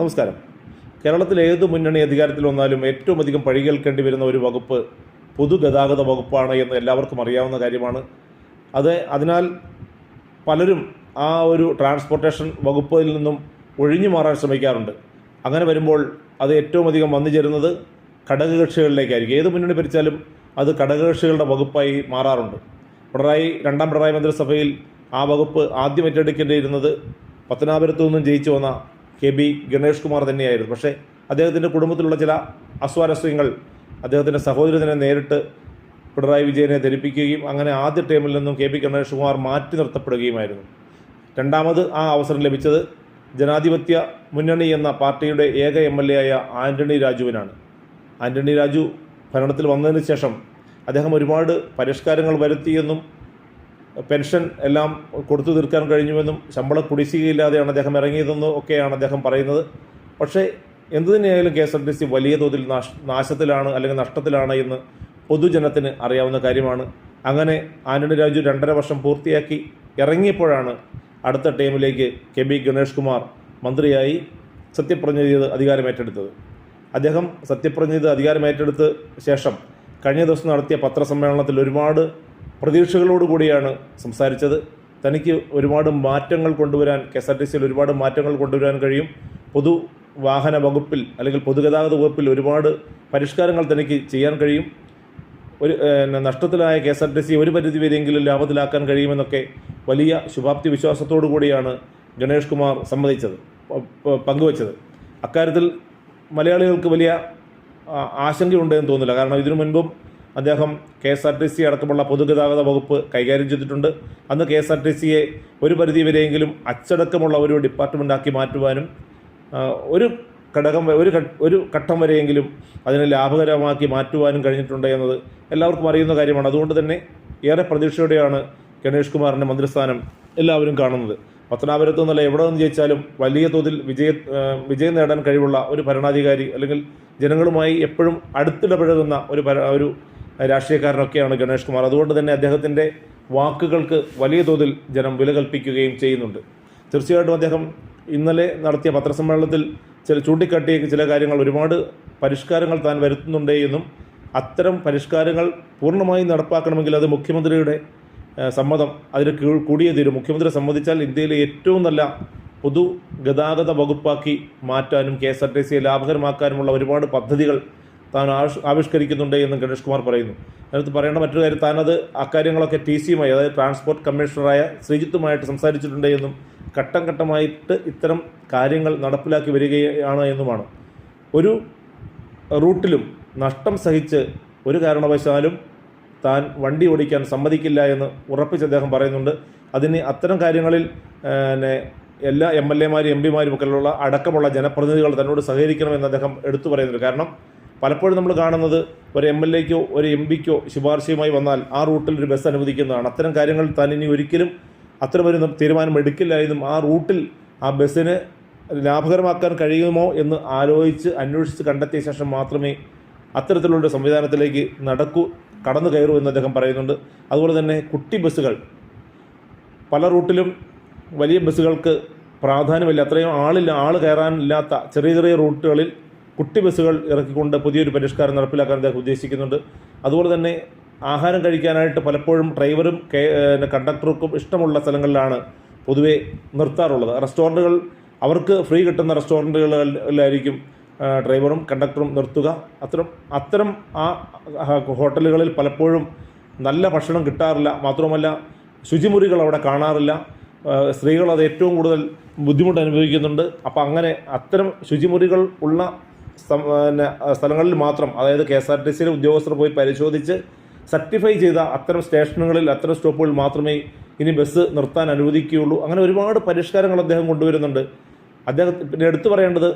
നമസ്കാരം. കേരളത്തിൽ ഏത് മുന്നണി അധികാരത്തിൽ വന്നാലും ഏറ്റവും അധികം പഴി കേൾക്കേണ്ടി വരുന്ന ഒരു വകുപ്പ് പൊതുഗതാഗത വകുപ്പാണ് എന്ന് എല്ലാവർക്കും അറിയാവുന്ന കാര്യമാണ്. അത് അതിനാൽ പലരും ആ ഒരു ട്രാൻസ്പോർട്ടേഷൻ വകുപ്പിൽ നിന്നും ഒഴിഞ്ഞു മാറാൻ ശ്രമിക്കാറുണ്ട്. അങ്ങനെ വരുമ്പോൾ അത് ഏറ്റവും അധികം വന്നു ചേരുന്നത് ഘടകകക്ഷികളിലേക്കായിരിക്കും. ഏത് മുന്നണി ഭരിച്ചാലും അത് ഘടകകക്ഷികളുടെ വകുപ്പായി മാറാറുണ്ട്. പിണറായി രണ്ടാം പിണറായി മന്ത്രിസഭയിൽ ആ വകുപ്പ് ആദ്യം ഏറ്റെടുക്കേണ്ടിയിരുന്നത് പത്തനാപുരത്തു നിന്നും ജയിച്ചു വന്ന കെ ബി ഗണേഷ് കുമാർ തന്നെയായിരുന്നു. പക്ഷേ അദ്ദേഹത്തിന്റെ കുടുംബത്തിലുള്ള ചില അസ്വാരസ്യങ്ങൾ അദ്ദേഹത്തിന്റെ സഹോദരനെ നേരിട്ട് പിണറായി വിജയനെ ധരിപ്പിക്കുകയും അങ്ങനെ ആദ്യ ടേമിൽ നിന്നും കെ പി ഗണേഷ് കുമാർ മാറ്റി നിർത്തപ്പെടുകയുമായിരുന്നു. രണ്ടാമത് ആ അവസരം ലഭിച്ചത് ജനാധിപത്യ മുന്നണി എന്ന പാർട്ടിയുടെ ഏക എം എൽ എ ആയ ആന്റണി രാജുവിനാണ്. ആന്റണി രാജു ഭരണത്തിൽ വന്നതിന് ശേഷം അദ്ദേഹം ഒരുപാട് പരിഷ്കാരങ്ങൾ വരുത്തിയെന്നും പെൻഷൻ എല്ലാം കൊടുത്തു തീർക്കാൻ കഴിഞ്ഞുവെന്നും ശമ്പള കുടിശ്ശികയില്ലാതെയാണ് അദ്ദേഹം ഇറങ്ങിയതെന്നും ഒക്കെയാണ് അദ്ദേഹം പറയുന്നത്. പക്ഷേ എന്തു തന്നെയായാലും K S R T C വലിയ തോതിൽ നാശ നാശത്തിലാണ് അല്ലെങ്കിൽ നഷ്ടത്തിലാണ് എന്ന് പൊതുജനത്തിന് അറിയാവുന്ന കാര്യമാണ്. അങ്ങനെ ആന്റണി രാജു രണ്ടര വർഷം പൂർത്തിയാക്കി ഇറങ്ങിയപ്പോഴാണ് അടുത്ത ടൈമിലേക്ക് കെ ബി ഗണേഷ് കുമാർ മന്ത്രിയായി സത്യപ്രതിജ്ഞ ചെയ്ത് അധികാരമേറ്റെടുത്തത്. അദ്ദേഹം സത്യപ്രതിജ്ഞ ചെയ്ത് അധികാരമേറ്റെടുത്ത ശേഷം കഴിഞ്ഞ ദിവസം നടത്തിയ പത്രസമ്മേളനത്തിൽ ഒരുപാട് പ്രതീക്ഷകളോടുകൂടിയാണ് സംസാരിച്ചത്. തനിക്ക് ഒരുപാട് മാറ്റങ്ങൾ കൊണ്ടുവരാൻ കെ എസ് ആർ ടി സിയിൽ ഒരുപാട് മാറ്റങ്ങൾ കൊണ്ടുവരാൻ കഴിയും. പൊതു വാഹന വകുപ്പിൽ അല്ലെങ്കിൽ പൊതുഗതാഗത വകുപ്പിൽ ഒരുപാട് പരിഷ്കാരങ്ങൾ തനിക്ക് ചെയ്യാൻ കഴിയും. ഒരു നഷ്ടത്തിലായ K S R T C ഒരു പരിധി വരെയെങ്കിലും ലാഭത്തിലാക്കാൻ കഴിയുമെന്നൊക്കെ വലിയ ശുഭാപ്തി വിശ്വാസത്തോടു കൂടിയാണ് ഗണേഷ് കുമാർ സമ്മതിച്ചത് പങ്കുവച്ചത്. അക്കാര്യത്തിൽ മലയാളികൾക്ക് വലിയ ആശങ്കയുണ്ടെന്ന് തോന്നുന്നില്ല. കാരണം ഇതിനു മുൻപും അദ്ദേഹം K S R T C അടക്കമുള്ള പൊതുഗതാഗത വകുപ്പ് കൈകാര്യം ചെയ്തിട്ടുണ്ട്. അന്ന് കെ എസ് ആർ ടി സിയെ ഒരു പരിധി വരെയെങ്കിലും അച്ചടക്കമുള്ള ഒരു ഡിപ്പാർട്ട്മെന്റാക്കി മാറ്റുവാനും ഒരു ഘടകം ഒരു ഒരു ഘട്ടം വരെയെങ്കിലും അതിനെ ലാഭകരമാക്കി മാറ്റുവാനും കഴിഞ്ഞിട്ടുണ്ട് എന്നത് എല്ലാവർക്കും അറിയുന്ന കാര്യമാണ്. അതുകൊണ്ട് തന്നെ ഏറെ പ്രതീക്ഷയോടെയാണ് ഗണേഷ് കുമാറിന്റെ മന്ത്രിസ്ഥാനം എല്ലാവരും കാണുന്നത്. പത്തനാപുരത്ത് നിന്നല്ല എവിടെ നിന്ന് ജയിച്ചാലും വലിയ തോതിൽ വിജയ വിജയം നേടാൻ കഴിവുള്ള ഒരു ഭരണാധികാരി അല്ലെങ്കിൽ ജനങ്ങളുമായി എപ്പോഴും അടുത്തിടപഴകുന്ന ഒരു ഒരു രാഷ്ട്രീയക്കാരനൊക്കെയാണ് ഗണേഷ് കുമാർ. അതുകൊണ്ട് തന്നെ അദ്ദേഹത്തിന്റെ വാക്കുകൾക്ക് വലിയ തോതിൽ ജനം വില കൽപ്പിക്കുകയും ചെയ്യുന്നുണ്ട്. തീർച്ചയായിട്ടും അദ്ദേഹം ഇന്നലെ നടത്തിയ പത്രസമ്മേളനത്തിൽ ചില ചൂണ്ടിക്കാട്ടിയ ചില കാര്യങ്ങൾ ഒരുപാട് പരിഷ്കാരങ്ങൾ താൻ വരുത്തുന്നുണ്ട് എന്നും അത്തരം പരിഷ്കാരങ്ങൾ പൂർണമായും നടപ്പാക്കണമെങ്കിൽ അത് മുഖ്യമന്ത്രിയുടെ സമ്മതം അതിന് കൂടിയേ തീരും. മുഖ്യമന്ത്രി സമ്മതിച്ചാൽ ഇന്ത്യയിലെ ഏറ്റവും നല്ല പൊതു ഗതാഗത വകുപ്പാക്കി മാറ്റാനും കെ എസ് ആർ ടി സിയെ ലാഭകരമാക്കാനുമുള്ള ഒരുപാട് പദ്ധതികൾ താൻ ആവിഷ് ആവിഷ്കരിക്കുന്നുണ്ട് എന്ന് ഗണേഷ് കുമാർ പറയുന്നു. അതിനകത്ത് പറയേണ്ട മറ്റൊരു കാര്യം താനത് അക്കാര്യങ്ങളൊക്കെ ടി സിയുമായി അതായത് ട്രാൻസ്പോർട്ട് കമ്മീഷണറായ ശ്രീജിത്തുമായിട്ട് സംസാരിച്ചിട്ടുണ്ട് എന്നും ഘട്ടം ഘട്ടമായിട്ട് ഇത്തരം കാര്യങ്ങൾ നടപ്പിലാക്കി വരികയാണ് എന്നുമാണ്. ഒരു റൂട്ടിലും നഷ്ടം സഹിച്ച് ഒരു കാരണവശാലും താൻ വണ്ടി ഓടിക്കാൻ സമ്മതിക്കില്ല എന്ന് ഉറപ്പിച്ച് അദ്ദേഹം പറയുന്നുണ്ട്. അതിന് അത്തരം കാര്യങ്ങളിൽ പിന്നെ എല്ലാ എം എൽ എമാരും എം പിമാരും ഒക്കെ അടക്കമുള്ള ജനപ്രതിനിധികൾ തന്നോട് സഹകരിക്കണമെന്ന് അദ്ദേഹം എടുത്തു പറയുന്നുണ്ട്. കാരണം പലപ്പോഴും നമ്മൾ കാണുന്നത് ഒരു എം എൽ എക്കോ ഒരു എം പിക്കോ ശുപാർശയുമായി വന്നാൽ ആ റൂട്ടിൽ ഒരു ബസ് അനുവദിക്കുന്നതാണ്. അത്തരം കാര്യങ്ങൾ താൻ ഇനി ഒരിക്കലും അത്തരമൊരു തീരുമാനം എടുക്കില്ല എന്നും ആ റൂട്ടിൽ ആ ബസ്സിന് ലാഭകരമാക്കാൻ കഴിയുമോ എന്ന് ആലോചിച്ച് അന്വേഷിച്ച് കണ്ടെത്തിയ ശേഷം മാത്രമേ അത്തരത്തിലുള്ള സംവിധാനത്തിലേക്ക് നടക്കൂ കടന്നു കയറൂ എന്ന് അദ്ദേഹം പറയുന്നുണ്ട്. അതുപോലെ തന്നെ കുട്ടി ബസ്സുകൾ. പല റൂട്ടിലും വലിയ ബസ്സുകൾക്ക് പ്രാധാന്യമില്ല. അത്രയും ആളില്ല ആൾ കയറാനില്ലാത്ത ചെറിയ ചെറിയ റൂട്ടുകളിൽ കുട്ടി ബസ്സുകൾ ഇറക്കിക്കൊണ്ട് പുതിയൊരു പരിഷ്കാരം നടപ്പിലാക്കാൻ അദ്ദേഹം ഉദ്ദേശിക്കുന്നുണ്ട്. അതുപോലെ തന്നെ ആഹാരം കഴിക്കാനായിട്ട് പലപ്പോഴും ഡ്രൈവറും കണ്ടക്ടർക്കും ഇഷ്ടമുള്ള സ്ഥലങ്ങളിലാണ് പൊതുവേ നിർത്താറുള്ളത്. റെസ്റ്റോറന്റുകൾ അവർക്ക് ഫ്രീ കിട്ടുന്ന റെസ്റ്റോറന്റുകളിലായിരിക്കും ഡ്രൈവറും കണ്ടക്ടറും നിർത്തുക. അത്തരം അത്തരം ആ ഹോട്ടലുകളിൽ പലപ്പോഴും നല്ല ഭക്ഷണം കിട്ടാറില്ല. മാത്രമല്ല ശുചിമുറികൾ അവിടെ കാണാറില്ല. സ്ത്രീകൾ അത് ഏറ്റവും കൂടുതൽ ബുദ്ധിമുട്ട് അനുഭവിക്കുന്നുണ്ട്. അപ്പോൾ അങ്ങനെ അത്തരം ശുചിമുറികൾ ഉള്ള സ്ഥലങ്ങളിൽ മാത്രം അതായത് കെ എസ് ആർ ടി സിയിലെ ഉദ്യോഗസ്ഥർ പോയി പരിശോധിച്ച് സർട്ടിഫൈ ചെയ്ത അത്തരം സ്റ്റേഷനുകളിൽ അത്തരം സ്റ്റോപ്പുകളിൽ മാത്രമേ ഇനി ബസ് നിർത്താൻ അനുവദിക്കുകയുള്ളൂ. അങ്ങനെ ഒരുപാട് പരിഷ്കാരങ്ങൾ അദ്ദേഹം കൊണ്ടുവരുന്നുണ്ട്. അദ്ദേഹം പിന്നെ എടുത്തു പറയേണ്ടത്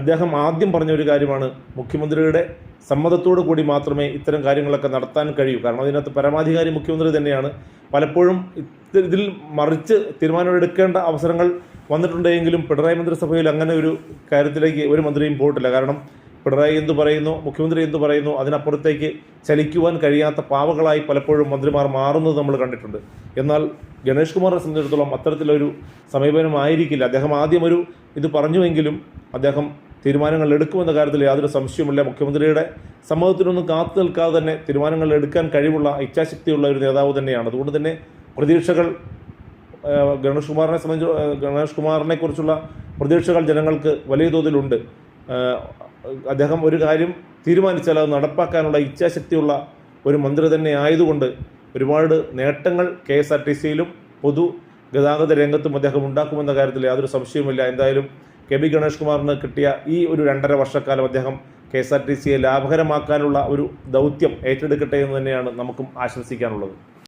അദ്ദേഹം ആദ്യം പറഞ്ഞ ഒരു കാര്യമാണ് മുഖ്യമന്ത്രിയുടെ സമ്മതത്തോടു കൂടി മാത്രമേ ഇത്തരം കാര്യങ്ങളൊക്കെ നടത്താൻ കഴിയൂ. കാരണം അതിനകത്ത് പരമാധികാരി മുഖ്യമന്ത്രി തന്നെയാണ്. പലപ്പോഴും ഇത് ഇതിൽ മറിച്ച് തീരുമാനമെടുക്കേണ്ട അവസരങ്ങൾ വന്നിട്ടുണ്ടെങ്കിലും പിണറായി മന്ത്രിസഭയിൽ അങ്ങനെ ഒരു കാര്യത്തിലേക്ക് ഒരു മന്ത്രിയും പോയിട്ടില്ല. കാരണം പിണറായി എന്ത് പറയുന്നു മുഖ്യമന്ത്രി എന്ത് പറയുന്നു അതിനപ്പുറത്തേക്ക് ചലിക്കുവാൻ കഴിയാത്ത പാവകളായി പലപ്പോഴും മന്ത്രിമാർ മാറുന്നത് നമ്മൾ കണ്ടിട്ടുണ്ട്. എന്നാൽ ഗണേഷ് കുമാറിനെ സംബന്ധിച്ചിടത്തോളം അത്തരത്തിലൊരു സമീപനമായിരിക്കില്ല അദ്ദേഹം ആദ്യം ഒരു ഇത് പറഞ്ഞുവെങ്കിലും അദ്ദേഹം തീരുമാനങ്ങൾ എടുക്കുമെന്ന കാര്യത്തിൽ യാതൊരു സംശയവുമില്ല. മുഖ്യമന്ത്രിയുടെ സമ്മതത്തിനൊന്നും കാത്തു നിൽക്കാതെ തന്നെ തീരുമാനങ്ങൾ എടുക്കാൻ കഴിവുള്ള ഇച്ഛാശക്തിയുള്ള ഒരു നേതാവ് തന്നെയാണ്. അതുകൊണ്ട് തന്നെ പ്രതീക്ഷകൾ ഗണേഷ് കുമാറിനെ സംബന്ധിച്ച് ഗണേഷ് കുമാറിനെ കുറിച്ചുള്ള പ്രതീക്ഷകൾ ജനങ്ങൾക്ക് വലിയ തോതിലുണ്ട്. അദ്ദേഹം ഒരു കാര്യം തീരുമാനിച്ചാൽ അത് നടപ്പാക്കാനുള്ള ഇച്ഛാശക്തിയുള്ള ഒരു മന്ത്രി തന്നെ ആയതുകൊണ്ട് ഒരുപാട് നേട്ടങ്ങൾ കെ എസ് ആർ ടി സിയിലും പൊതു ഗതാഗത രംഗത്തും അദ്ദേഹം ഉണ്ടാക്കുമെന്ന കാര്യത്തിൽ യാതൊരു സംശയവുമില്ല. എന്തായാലും കെ ബി ഗണേഷ് കുമാറിന് കിട്ടിയ ഈ ഒരു രണ്ടര വർഷക്കാലം അദ്ദേഹം കെ എസ് ആർ ടി സിയെ ലാഭകരമാക്കാനുള്ള ഒരു ദൗത്യം ഏറ്റെടുക്കട്ടെ എന്ന് തന്നെയാണ് നമുക്കും ആശംസിക്കാനുള്ളത്.